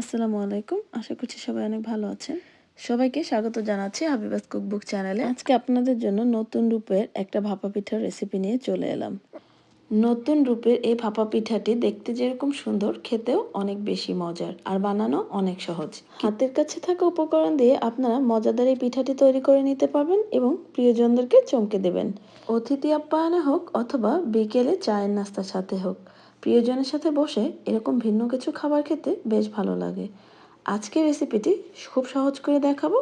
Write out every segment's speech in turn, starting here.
আসসালামু আলাইকুম। আশা করছি সবাই অনেক ভালো আছেন। সবাইকে স্বাগত জানাচ্ছি হাবিবাস কুকবুক চ্যানেলে। আজকে আপনাদের জন্য নতুন রূপের একটা ভাপা পিঠার রেসিপি নিয়ে চলে এলাম। নতুন রূপের এই ভাপা পিঠাটি দেখতে যেরকম সুন্দর, খেতেও অনেক বেশি মজার আর বানানো অনেক সহজ। হাতের কাছে থাকা উপকরণ দিয়ে আপনারা মজাদার এই পিঠাটি তৈরি করে নিতে পারবেন এবং প্রিয়জনদেরকে চমকে দেবেন। অতিথি আপ্যায়নে হোক অথবা বিকেলে চায়ের নাস্তার সাথে হোক। প্রিয়জনের সাথে বসে এরকম ভিন্ন কিছু খাবার খেতে বেশ ভালো লাগে। আজকের রেসিপিটি খুব সহজ করে দেখাবো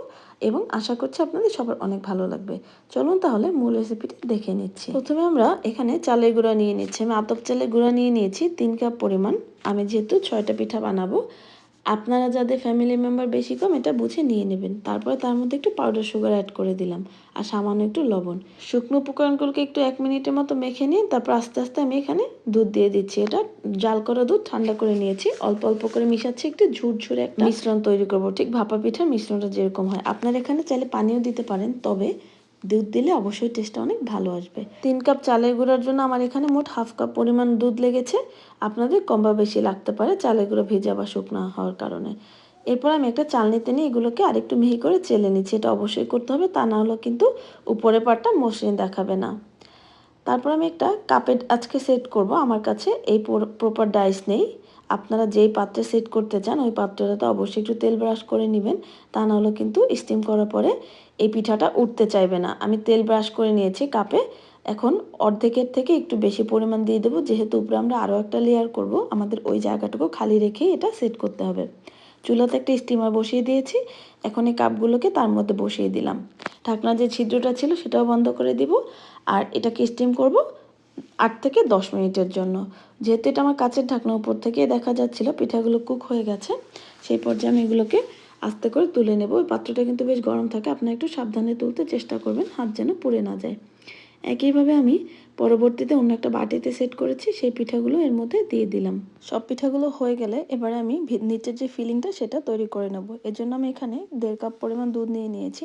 এবং আশা করছি আপনাদের সবার অনেক ভালো লাগবে। চলুন তাহলে মূল রেসিপিটি দেখে নিচ্ছি। প্রথমে আমরা এখানে চালের গুঁড়া নিয়ে নিচ্ছি। আমি আতপ চালের গুঁড়া নিয়ে নিয়েছি তিন কাপ পরিমাণ। আমি যেহেতু ছয়টা পিঠা বানাবো আপনারা যাদের ফ্যামিলি মেম্বার বেশি কম, এটা বুঝে নিয়ে নেবেন। তারপরে তার মধ্যে একটু পাউডার সুগার অ্যাড করে দিলাম। আর সামান্য একটু লবণ। শুকনো উপকরণগুলোকে একটু এক মিনিটের মতো মেখে নিয়ে, তারপর আস্তে আস্তে আমি এখানে দুধ দিয়ে দিচ্ছি। এটা জাল করা দুধ, ঠান্ডা করে নিয়েছি। অল্প অল্প করে মিশাচ্ছি, একটু ঝুরঝুরে একটা মিশ্রণ তৈরি করব। ঠিক ভাপা পিঠার মিশ্রণটা যেরকম হয়। আপনারা এখানে চাইলে পানিও দিতে পারেন, তবে দুধ দিলে অবশ্যই টেস্টটা অনেক ভালো আসবে। তিন কাপ চালের গুঁড়ার জন্য আমার এখানে মোট হাফ কাপ পরিমাণ দুধ লেগেছে। আপনাদের কম বা বেশি লাগতে পারে চালের গুঁড়ো ভেজা বা শুকনো হওয়ার কারণে। এরপর আমি একটা চালনিতে নিয়ে এগুলোকে আরেকটু মিহি করে চেলে নিচ্ছি। এটা অবশ্যই করতে হবে, তা না হলে কিন্তু উপরের পাটটা মসৃণ দেখাবে না। তারপর আমি একটা কাপে আজকে সেট করব। আমার কাছে এই প্রপার ডাইস নেই। আপনারা যেই পাত্রে সেট করতে চান, ওই পাত্রটাতে অবশ্যই একটু তেল ব্রাশ করে নেবেন। তা নাহলে কিন্তু স্টিম করার পরে এই পিঠাটা উঠতে চাইবে না। আমি তেল ব্রাশ করে নিয়েছি কাপে। এখন অর্ধেকের থেকে একটু বেশি পরিমাণ দিয়ে দেবো। যেহেতু উপরে আমরা আরও একটা লেয়ার করব, আমাদের ওই জায়গাটুকু খালি রেখে এটা সেট করতে হবে। চুলাতে একটা স্টিমার বসিয়ে দিয়েছি। এখন এই কাপগুলোকে তার মধ্যে বসিয়ে দিলাম। ঢাকনা যে ছিদ্রটা ছিল, সেটাও বন্ধ করে দিব। আর এটাকে স্টিম করব। আট থেকে দশ মিনিটের জন্য। যেহেতু এটা আমার কাছের ঢাকনা উপর থেকে দেখা যাচ্ছিল, পিঠাগুলো কুক হয়ে গেছে, সেই পর্যায়ে আমি এগুলোকে আস্তে করে তুলে নেব। ওই পাত্রটা কিন্তু বেশ গরম থাকে, আপনার একটু সাবধানে তুলতে চেষ্টা করবেন, হাত যেন পুড়ে না যায়। একইভাবে আমি পরবর্তীতে অন্য একটা বাটিতে সেট করেছি, সেই পিঠাগুলো এর মধ্যে দিয়ে দিলাম। সব পিঠাগুলো হয়ে গেলে এবারে আমি নিচের যে ফিলিংটা সেটা তৈরি করে নেব। এর জন্য আমি এখানে দেড় কাপ পরিমাণ দুধ নিয়ে নিয়েছি।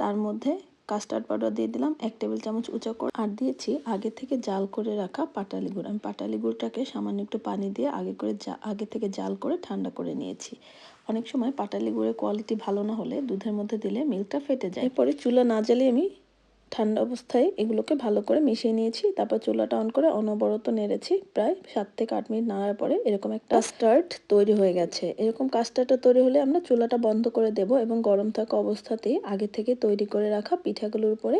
তার মধ্যে কাস্টার্ড পাউডার দিয়ে দিলাম, এক টেবিল চামচ উঁচা করে। আর দিয়েছি আগে থেকে জাল করে রাখা পাটালি গুঁড়ো। আমি পাটালি গুঁড়োটাকে সামান্য একটু পানি দিয়ে আগে করে আগে থেকে জাল করে ঠান্ডা করে নিয়েছি। অনেক সময় পাটালি গুঁড়ের কোয়ালিটি ভালো না হলে দুধের মধ্যে দিলে মিল্কটা ফেটে যায়। এরপরে চুলা না জ্বালিয়ে আমি ঠান্ডা অবস্থায় এগুলোকে ভালো করে মিশিয়ে নিয়েছি, তারপর চুলাটা অন করে অনবরত নেড়েছি, প্রায় সাত থেকে আট মিনিট নাড়ার পরে এরকম একটা কাস্টার্ড তৈরি হয়ে গেছে। এরকম কাস্টার্ডটা তৈরি হলে আমরা চুলাটা বন্ধ করে দেব এবং গরম থাকা অবস্থাতেই আগে থেকে তৈরি করে রাখা পিঠাগুলোর উপরে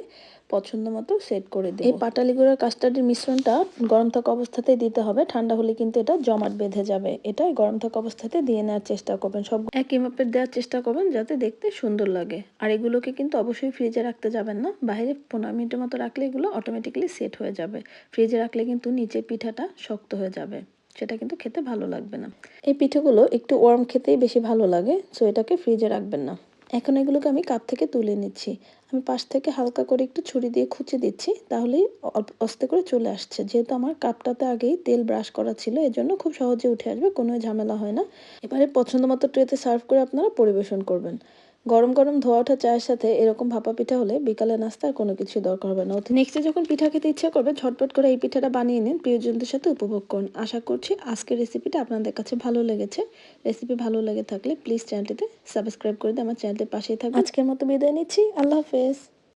পছন্দ মতো সেট করে দিই এই পাটালি গুঁড়ার কাস্টার্ডের মিশ্রণটা গরম থাকা অবস্থাতেই দিতে হবে। ঠান্ডা হলে কিন্তু এটা জমাট বেঁধে যাবে। এটা গরম থাকা অবস্থাতে দিয়ে নেওয়ার চেষ্টা করবেন। সব একই মাপের দেওয়ার চেষ্টা করবেন যাতে দেখতে সুন্দর লাগে। আর এগুলোকে কিন্তু অবশ্যই ফ্রিজে রাখতে যাবেন না। বাইরে পনেরো মিনিটের মতো রাখলে এগুলো অটোমেটিক্যালি সেট হয়ে যাবে। ফ্রিজে রাখলে কিন্তু নিচের পিঠাটা শক্ত হয়ে যাবে। সেটা কিন্তু খেতে ভালো লাগবে না। এই পিঠেগুলো একটু ওয়ার্ম খেতেই বেশি ভালো লাগে সো এটাকে ফ্রিজে রাখবেন না। এখন এগুলোকে আমি কাপ থেকে তুলে নিচ্ছি। আমি পাশ থেকে হালকা করে একটু ছুরি দিয়ে খুঁচে দিচ্ছি, তাহলেই অস্তে করে চলে আসছে। যেহেতু আমার কাপটাতে আগেই তেল ব্রাশ করা ছিল, এজন্য খুব সহজে উঠে আসবে, কোনো ঝামেলা হয় না। এবারে পছন্দ মতো ট্রেতে সার্ভ করে আপনারা পরিবেশন করবেন। গরম গরম ধোয়া ওঠা চায়ের সাথে এরকম ভাপা পিঠা হলে বিকালে নাস্তার কোনো কিছু দরকার হবে না। নেক্সটে যখন পিঠা খেতে ইচ্ছা করবে, ঝটপট করে এই পিঠাটা বানিয়ে নিন প্রিয়জনদের সাথে উপভোগ করুন। আশা করছি আজকের রেসিপিটা আপনাদের কাছে ভালো লেগেছে। রেসিপি ভালো লেগে থাকলে প্লিজ চ্যানেলটিতে সাবস্ক্রাইব করে দিয়ে আমার চ্যানেলটির পাশেই থাকবে আজকের মতো বিদায় নিচ্ছি। আল্লাহ হাফেজ।